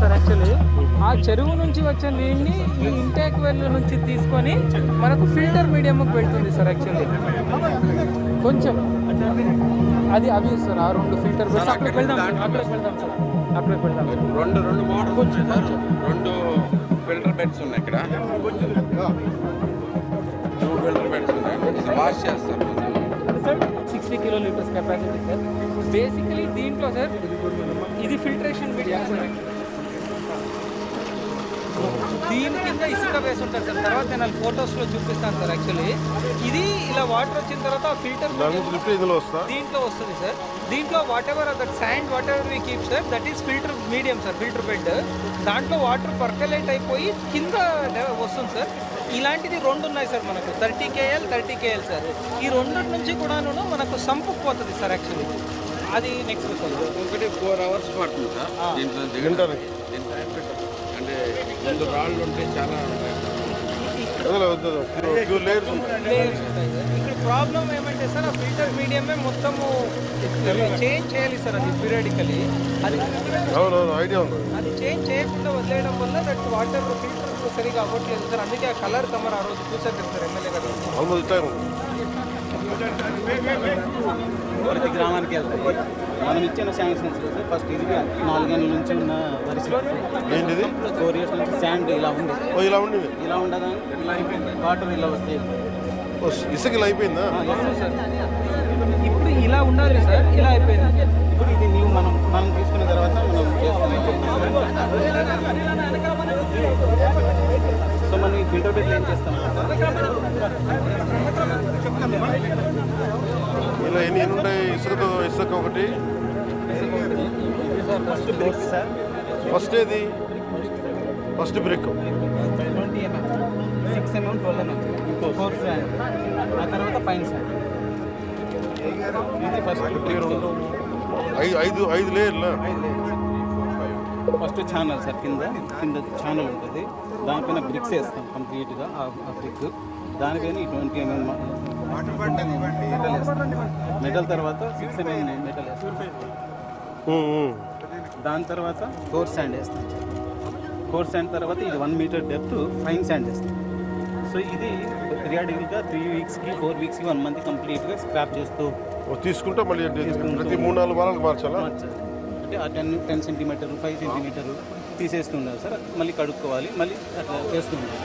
Sir actually ఆ చెరువు నుంచి వచ్చే నీళ్ళని ఈ ఇంటేక్ వెల్ నుంచి తీసుకొని మనకు ఫిల్టర్ మీడియంకి వెళ్తుంది సార్ యాక్చువల్లీ కొంచెం. అది అవి సార్ ఆ రెండు ఫిల్టర్ బెడ్స్ అక్కడికి వెళ్దాం అక్కడికి వెళ్దాం సార్. అక్కడికి వెళ్దాం రెండు రెండు ఉన్నాయి సార్. రెండు ఫిల్టర్ బెడ్స్ ఉన్నాయి ఇక్కడ. టూ ఫిల్టర్ బెడ్స్ ఉన్నాయి. వాష్ చేస్తారు. Sixty kilo litres capacity sir. Basically దీంట్లో సార్ ఇది ఫిల్టరేషన్ మీడియం సార్ దీని కింద ఇసుక వేసి ఉంటారు సార్. తర్వాత నేను ఫొటోస్లో చూపిస్తాను సార్ యాక్చువల్లీ ఇది ఇలా వాటర్ వచ్చిన తర్వాత ఫిల్టర్ లిఫ్ట్ ఇందులో వస్తా దీంట్లో వస్తుంది సార్. దీంట్లో whatever that sand whatever we keep sir that is filter medium sir filter bed దాంట్లో వాటర్ పర్కలేట్ అయిపోయి కింద వస్తుంది సార్. ఇలాంటిది రెండు ఉన్నాయి సార్ మనకు. Thirty KL thirty KL sir ఈ రెండు నుంచి కూడాను మనకు సంపుకు పోతుంది సార్ యాక్చువల్లీ అది నెక్స్ట్ సార్. ఒకటి ఫోర్ అవర్స్ పడుతుంది సార్. ముందు రాళ్ళు ఉంటే చాలా ఇక్కడ ప్రాబ్లం ఏమంటే సార్ ఆ ఫిల్టర్ మీడియమే మొత్తము చేంజ్ చేయాలి సార్ అది పీరియడికలీ అది అది చేంజ్ చేయకుండా వదిలేయడం వల్ల దట్ వాటర్ ఫిల్టర్ సరిగా అవ్వట్లేదు సార్. అందుకే ఆ కలర్ కమర్ ఆ రోజు చూసారు కదా సార్ ఎమ్మెల్యే గారు. గ్రామానికి వెళ్తాయి మనం ఇచ్చిన శాంక్షన్స్ సార్ ఫస్ట్ ఇది నాలుగేళ్ళ నుంచి ఉన్న పరిస్థితి ఏంటిది? ఫోర్ ఇయర్స్ నుంచి శాండ్ ఇలా ఉంది. ఓ ఇలా ఉండేది? ఇలా ఉండదా? వాటర్ ఇలా వస్తాయి ఓ, ఇసుక ఇలా అయిపోయిందా? ఇప్పుడు ఇలా ఉండాలి సార్ ఇలా అయిపోయింది. ఇప్పుడు ఇది నీవు మనం మనం తీసుకున్న తర్వాత మనం చేస్తున్నాం సో మనం ఈ ఫిల్టర్ ఏం చేస్తాం? ఇలా ఎన్ని ఎన్ని ఉంటాయి ఇసుకతో ఇసుక ఒకటి. ఫస్ట్ బ్రేక్ సార్ ఫస్ట్ ఏది? First brick twenty MM six MM twelve MM four sand ఆ తర్వాత ఫైన్ శాండ్ ఇది ఫస్ట్ ఐదు ఐదు ఐదు లేయర్లా? ఫస్ట్ ఛానల్ సార్ కింద కింద ఛానల్ ఉంటుంది. దానిపైన బ్రిక్స్ వేస్తాం కంప్లీట్గా ఆ బ్రిక్ దానిపైన ట్వంటీ ఎంఎం మెటల్ తర్వాత సిక్స్ ఎంఎం మెటల్. దాని తర్వాత కోర్ శాండ్ వేస్తాం కోర్ శాండ్ తర్వాత ఇది one metre depth fine sand వేస్తాం సో ఇది పీరియాడికల్గా త్రీ వీక్స్కి ఫోర్ వీక్స్కి వన్ మంత్ కంప్లీట్గా స్క్రాప్ చేస్తూ తీసుకుంటే మళ్ళీ? ప్రతి మూడు నాలుగు వారాలకు మార్చాలి. అంటే ఆ ten ten centimetre five centimetre తీసేస్తుండాలి sir. మళ్ళీ కడుక్కోవాలి మళ్ళీ అట్లా వేస్తుండాలి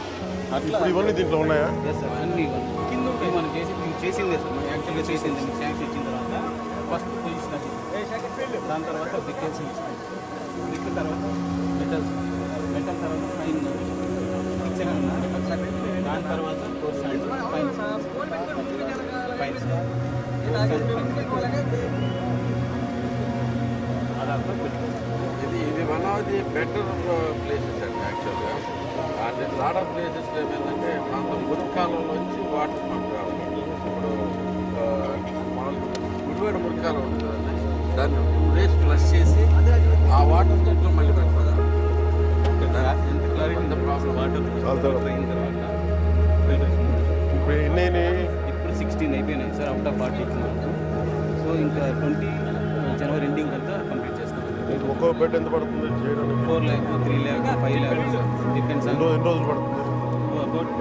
అట్లా ఇవన్నీ దీంట్లో ఉన్నాయా? సార్ అన్ని. కింద ఉంటాయి మనం చేసి చేసిందే సార్ మనం యాక్చువల్గా చేసింది మీకు శాంక్షన్ ఇచ్చిన తర్వాత. ఫస్ట్ పొజిషన్ దాని తర్వాత వేసి ఇస్తాం. బ్రిక్ తర్వాత మెటల్ మెటల్ తర్వాత ఫైన్ దాని తర్వాత కోర్స్ ఫైన్ ఫైన్ అలా one of the better places అండి యాక్చువల్గా అంటే లాట్ ఆఫ్ ప్లేసెస్లో ఏమైందంటే మనకు మురికాలంలో వచ్చి వాటర్ పంప్ ఇప్పుడు మామూలుగా గుడివాడ మురికాలం ఉంటుంది కదండి దాన్ని ప్లేస్ ఫ్లష్ చేసి ఆ వాటర్ దీంట్లో మళ్ళీ పెడతారు ఎంత క్లారిటీ ప్రాబ్లం వాటర్. అయిన తర్వాత ఇప్పుడు ఎన్ని? ఇప్పుడు సిక్స్టీన్ అయిపోయినాయి sir out of forty so ఇంకా ట్వంటీ జనవరి ఎండింగ్ అంతా మీకు ఒక్కో బెడ్ ఎంత పడుతుంది చేయడానికి? Four lakh three lakh five lakh depends ఎన్ని రోజులు ఎన్ని రోజులు పడుతుంది? అబౌట్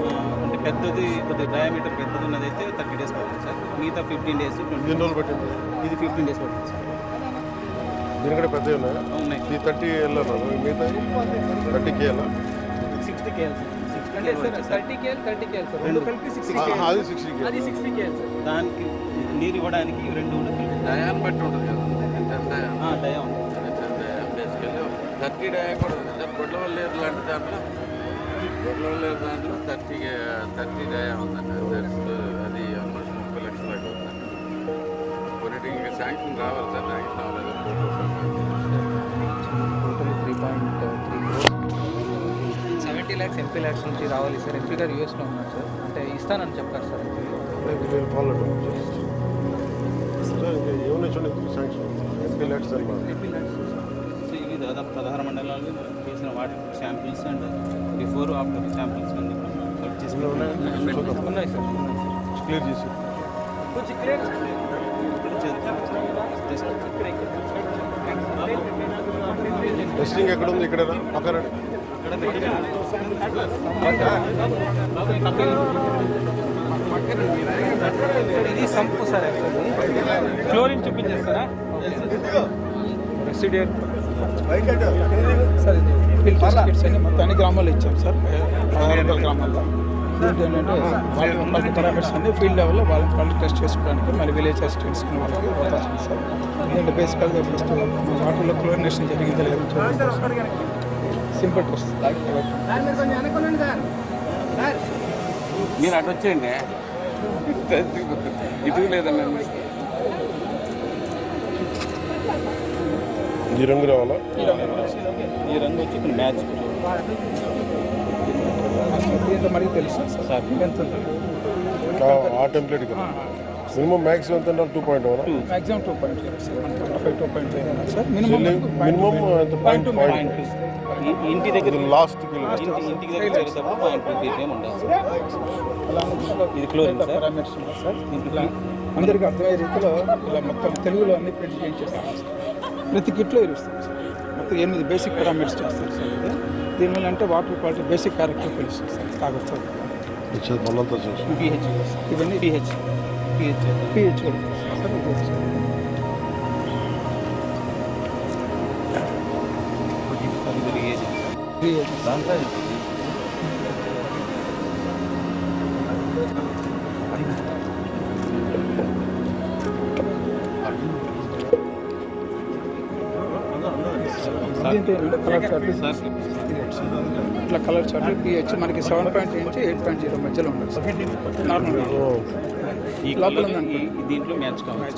అంటే పెద్దది కొద్దిగా డయామీటర్ పెద్దది ఉన్నదైతే థర్టీ డేస్ పడుతుంది సార్. మిగతా ఫిఫ్టీన్ డేస్ ఎన్ని రోజులు పెట్టింది? ఇది ఫిఫ్టీన్ డేస్ పడుతుంది సార్. దీనికంటే పెద్దవి ఉన్నాయా? ఉన్నాయి. ఇది థర్టీ వెళ్ళాను మిగతా థర్టీ కే వెళ్ళా సిక్స్టీ కేఎల్ కేఎల్ కేఎల్ అది సిక్స్టీ కే అది సిక్స్టీ కేఎల్ దానికి నీరు ఇవ్వడానికి రెండు ఉండదు. డయాన్ బట్టి ఉంటుంది కదా టెన్ డయాన్ బేసికల్లీ థర్టీ డయా కూడా ఉంది. సార్ గొడ్ల లేరు లాంటి దాంట్లో? గొడ్ల లేరు దాంట్లో థర్టీ థర్టీ డయా ఉందండి అది ఆల్మోస్ట్ ముప్పై లక్షల దాకా ఉందండి ఇంకా శాంక్షన్ రావాలి సార్. రావాలి three point three seventy lakhs MP lakhs నుంచి రావాలి సార్. ఎంపీ గారు యూఎస్లో ఉన్నారు సార్. అంటే ఇస్తానని చెప్పారు సార్. ఏమన్నా చూడండి sanction MP lakhs MP lakhs దాదాపు పదహారు మండలాలు చేసిన వాటి samples and before after samples అన్ని కలెక్ట్ చేసి ఉన్నాయి? సార్. క్లియర్ చేసి కొంచెం క్లియర్ టెస్టింగ్ ఎక్కడ ఉంది? ఇక్కడ పక్కన. ఇది సంపు సార్ క్లోరిన్ చూపించేస్తారా? రెసిడియర్ సార్ ఇది ఫిల్టర్ అన్ని మొత్తం అన్ని గ్రామాల్లో ఇచ్చాం సార్. ఆరు గ్రామాల్లో. దీంట్లో ఏంటంటే వాళ్ళకి వాళ్ళకి పారామీటర్స్ అన్ని ఫీల్డ్ లెవెల్లో వాళ్ళ వాళ్ళు టెస్ట్ చేసుకోవడానికి మళ్ళీ విలేజ్ అసిస్టెంట్స్ వాళ్ళకి అవకాశం సార్. ఎందుకంటే బేసికల్గా ఫస్ట్ వాటర్లో క్లోరినేషన్ జరిగింది లేదని సింపుల్ టెస్ట్ మీరు అటు వచ్చేయండి. ఇటు లేదండి. ఈ రంగు రావాలా? ఈ రంగు వచ్చి ఇక్కడ మ్యాచ్ దీంట్లో మనకి తెలుసు? సార్. ఎంత ఉంటుంది? ఆ- ఆ టెంప్లెట్ కదా మినిమం మ్యాక్స్ ఎంత ఉండాలి? Two point one maximum two point five two point sir minimum minimum ఎంత? పాయింట్ పాయింట్ ఇంటి దగ్గర లాస్ట్ ఇంటికి దగ్గర పాయింట్ టూ పీపీఎం ఉండాలి సార్ ఇది అందరికీ అర్థమయ్యే రీతిలో ఇలా మొత్తం తెలుగులో అన్ని ప్రింట్ చేయించేస్తాం సార్ ప్రతి కిట్లో ఇరుస్తాం సార్. మొత్తం ఎనిమిది బేసిక్ పారామీటర్స్ చేస్తాం సార్. ఇది దీనివల్ల అంటే వాటర్ క్వాలిటీ బేసిక్ క్యారెక్టర్ తెలుస్తుంది సార్. తాగొచ్చు. పిహెచ్ ఇవన్నీ పిహెచ్ పిహెచ్ పిహెచ్ కూడా దీంట్లో కలర్ చార్ట్ ఇట్లా కలర్ చార్ట్ పిహెచ్ మనకి సెవెన్ పాయింట్ నుంచి ఎయిట్ పాయింట్ జీరో మధ్యలో ఉంటుంది సార్ నార్మల్ ఈ లోపల ఉందండి. ఈ- ఈ దీంట్లో మ్యాచ్ కావాలి.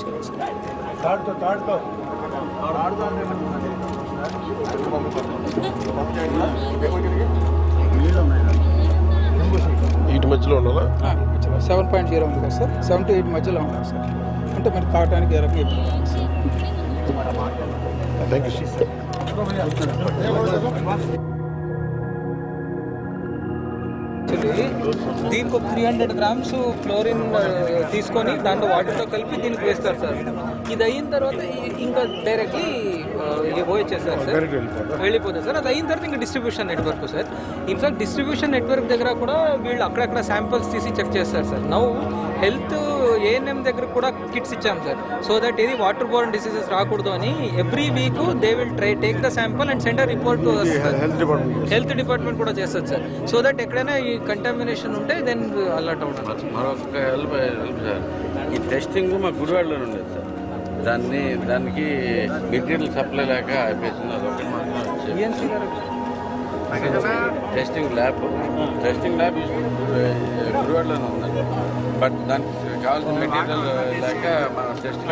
వీటి మధ్యలో ఉండాలా సెవెన్ పాయింట్ జీరో ఉంది కదా సార్. సెవెన్ టు ఎయిట్ మధ్యలో ఉంటుంది సార్. అంటే మరి తాగడానికి ఏ రకంగా ఉండదు థ్యాంక్ యూ సార్ దీనికి ఒక త్రీ హండ్రెడ్ గ్రామ్స్ క్లోరిన్ తీసుకొని దాంట్లో వాటర్తో కలిపి దీనికి వేస్తారు సార్. ఇది అయిన తర్వాత ఇంకా డైరెక్ట్లీ ఇది పోయిచ్చేస్తారు సార్ వెళ్ళిపోతుంది సార్. అది అయిన తర్వాత ఇంకా distribution network sir. In fact distribution network దగ్గర కూడా వీళ్ళు అక్కడక్కడ శాంపిల్స్ తీసి చెక్ చేస్తారు సార్. నౌ హెల్త్ ఏఎన్ఎం దగ్గర కూడా కిట్స్ ఇచ్చాం సార్. సో దట్ ఇది వాటర్ బోర్న్ డిసీజెస్ రాకూడదు అని every week they will try take the sample and centre report to health department health department కూడా చేస్తుంది సార్. సో దట్ ఎక్కడైనా ఈ కంటామినేషన్ ఉంటే దెన్ అలర్ట్ అవుతుంది మరొక హెల్ప్ హెల్ప్ సార్. ఈ టెస్టింగ్ మా గుడివాడలో ఉండేది సార్. దాన్ని దానికి మెటీరియల్ సప్లై లేక ఆపేసింది అదొకటి. టెస్టింగ్ ల్యాబ్ టెస్టింగ్ ల్యాబ్ గుడివాడలోనే ఉందండి బట్ దానికి కావాల్సిన మెటీరియల్ లేక మనం టెస్టింగ్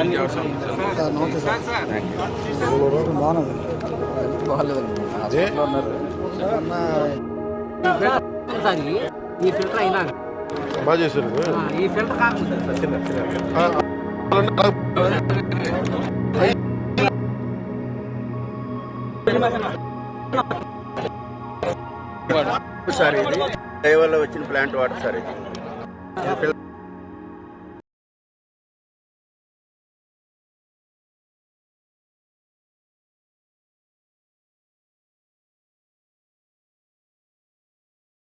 అదే. ఈ ఫిల్టర్ అయినా బాగా చేశారు. ఈ ఫిల్టర్ కాకుండా ఆ, సార్ ఇది దయవల్ల వచ్చిన ప్లాంట్ వాటర్ సార్ ఇది